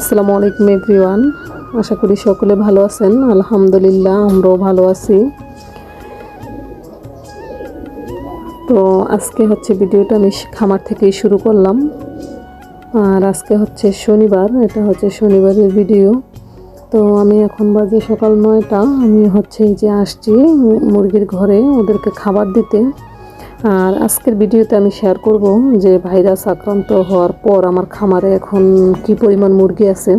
আসসালামু আলাইকুম এভরিওয়ান। আশা করি সকলে ভালো আছেন। আলহামদুলিল্লাহ, আমরাও ভালো আছি। তো আজকে হচ্ছে ভিডিওটা আমি খামার থেকেই শুরু করলাম। আর আজকে হচ্ছে শনিবার, এটা হচ্ছে শনিবারের ভিডিও। তো আমি এখন বাজে সকাল নয়টা। আমি হচ্ছে যে আসছি মুরগির ঘরে ওদেরকে খাবার দিতে। আর আজকের ভিডিওতে আমি শেয়ার করব যে ভাইরাস আক্রান্ত হওয়ার পর আমার খামারে এখন কি পরিমাণ মুরগি আছে।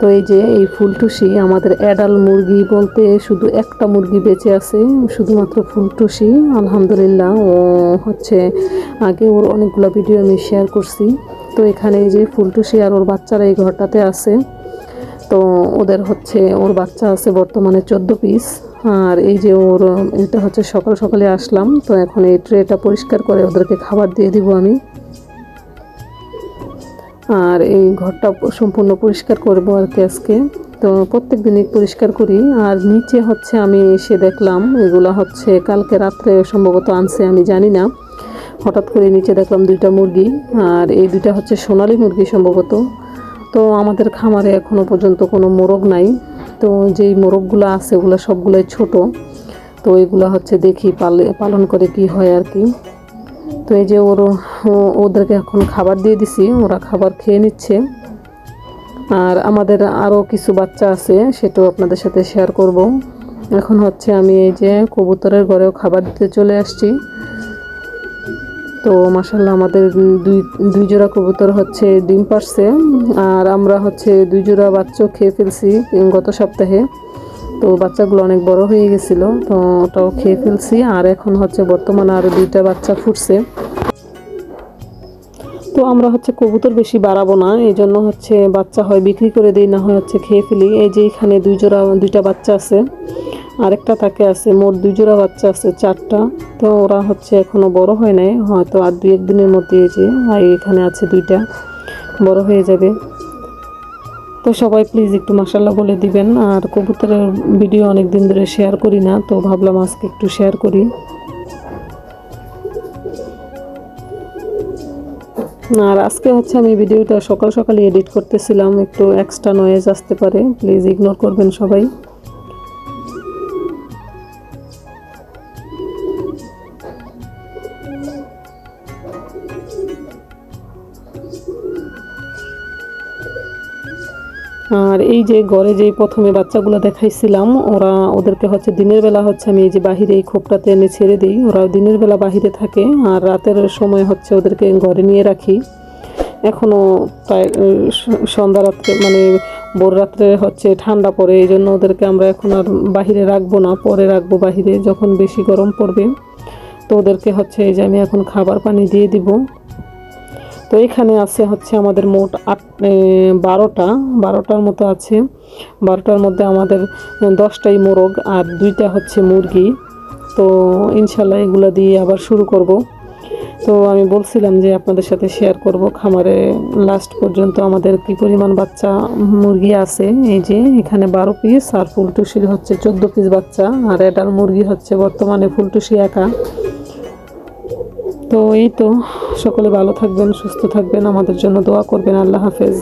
তো এই যে এই ফুলটুসি, আমাদের অ্যাডাল মুরগি বলতে শুধু একটা মুরগি বেঁচে আছে, শুধুমাত্র ফুলটুসি, আলহামদুলিল্লাহ। ও হচ্ছে, আগে ওর অনেকগুলো ভিডিও আমি শেয়ার করছি। তো এখানে এই যে ফুলটুসি আর ওর বাচ্চারা এই ঘরটাতে আছে। তো ওদের হচ্ছে, ওর বাচ্চা আছে বর্তমানে চোদ্দ পিস আর এই যে ওর, এটা হচ্ছে সকাল সকালে আসলাম, তো এখন এই ট্রেটা পরিষ্কার করে ওদেরকে খাবার দিয়ে দিব আমি। আর এই ঘরটা সম্পূর্ণ পরিষ্কার করব আর কি আজকে। তো প্রত্যেক দিনই পরিষ্কার করি, আর নিচে হচ্ছে আমি এসে দেখলাম, এগুলো হচ্ছে কালকে রাত্রে সম্ভবত আনছে, আমি জানি না। হঠাৎ করে নিচে দেখলাম দুইটা মুরগি, আর এই দুইটা হচ্ছে সোনালি মুরগি সম্ভবত। তো আমাদের খামারে এখনও পর্যন্ত কোনো মোরগ নাই। তো যেই মোরগগুলো আছে, ওগুলো সবগুলোই ছোট। তো এগুলো হচ্ছে দেখি পালে, পালন করে কি হয় আর কি। তো এই যে ওর ওদেরকে এখন খাবার দিয়ে দিছি, ওরা খাবার খেয়ে নিচ্ছে। আর আমাদের আরও কিছু বাচ্চা আছে, সেটাও আপনাদের সাথে শেয়ার করব। এখন হচ্ছে আমি এই যে কবুতরের ঘরেও খাবার দিতে চলে আসছি। তো মাসাল্লাহ আমাদের দুই দুই জোড়া কবুতর হচ্ছে, ডিম পারছে, আর আমরা হচ্ছে দুই জোড়া বাচ্চা খেয়ে ফেলছি গত সপ্তাহে। তো বাচ্চাগুলো অনেক বড় হয়ে গেছিল, তো ওটাও খেয়ে ফেলছি, আর এখন হচ্ছে বর্তমানে আরও দুইটা বাচ্চা ফুটছে। তো আমরা হচ্ছে কবুতর বেশি বাড়াবো না এই জন্য হচ্ছে বাচ্চা হয় বিক্রি করে দিই, না হয় হচ্ছে খেয়ে ফেলি। এই যে এখানে দুই জোড়া, দুইটা বাচ্চা আছে আরেকটা তাকে আছে, মোট দুই জোড়া বাচ্চা আছে, চারটা। তো ওরা হচ্ছে এখনও বড় হয় নাই, হয়তো আর দুই একদিনের মধ্যে যে, আর এখানে আছে দুইটা, বড় হয়ে যাবে। তো সবাই প্লিজ একটু মাসাল্লাহ বলে দিবেন, আর কবুতরের ভিডিও অনেক দিন ধরে শেয়ার করি না, তো ভাবলাম আজকে একটু শেয়ার করি। আর আজকে হচ্ছে আমি ভিডিওটা সকাল সকালে এডিট করতেছিলাম, একটু এক্সট্রা নয়েজ আসতে পারে প্লিজ ইগনোর করবেন সবাই। আর এই যে ঘরে যে প্রথমে বাচ্চাগুলো দেখাইছিলাম, ওরা ওদেরকে হচ্ছে দিনের বেলা হচ্ছে আমি এই যে বাহিরে এই খোপটাতে এনে ছেড়ে দিই। ওরা দিনের বেলা বাহিরে থাকে আর রাতের সময় হচ্ছে ওদেরকে ঘরে নিয়ে রাখি। এখনও প্রায় সন্ধ্যা রাত্রে মানে ভোর রাত্রে হচ্ছে ঠান্ডা পড়ে, এই জন্য ওদেরকে আমরা এখন আর বাহিরে রাখব না, পরে রাখব বাহিরে যখন বেশি গরম পড়বে। তো ওদেরকে হচ্ছে এই যে আমি এখন খাবার পানি দিয়ে দিব। তো এখানে আছে হচ্ছে আমাদের মোট আট বারোটা, বারোটার মতো আছে। বারোটার মধ্যে আমাদের দশটাই মোরগ আর দুইটা হচ্ছে মুরগি। তো ইনশাল্লাহ এগুলো দিয়ে আবার শুরু করব। তো আমি বলছিলাম যে আপনাদের সাথে শেয়ার করব খামারে লাস্ট পর্যন্ত আমাদের কি পরিমাণ বাচ্চা, মুরগি আছে। এই যে এখানে বারো পিস আর ফুলটুসির হচ্ছে চোদ্দ পিস বাচ্চা। আর এটার মুরগি হচ্ছে বর্তমানে ফুলটুসি একা। তো এই তো সকলে ভালো থাকবেন সুস্থ থাকবেন আমাদের জন্য দোয়া করবেন আল্লাহ হাফেজ।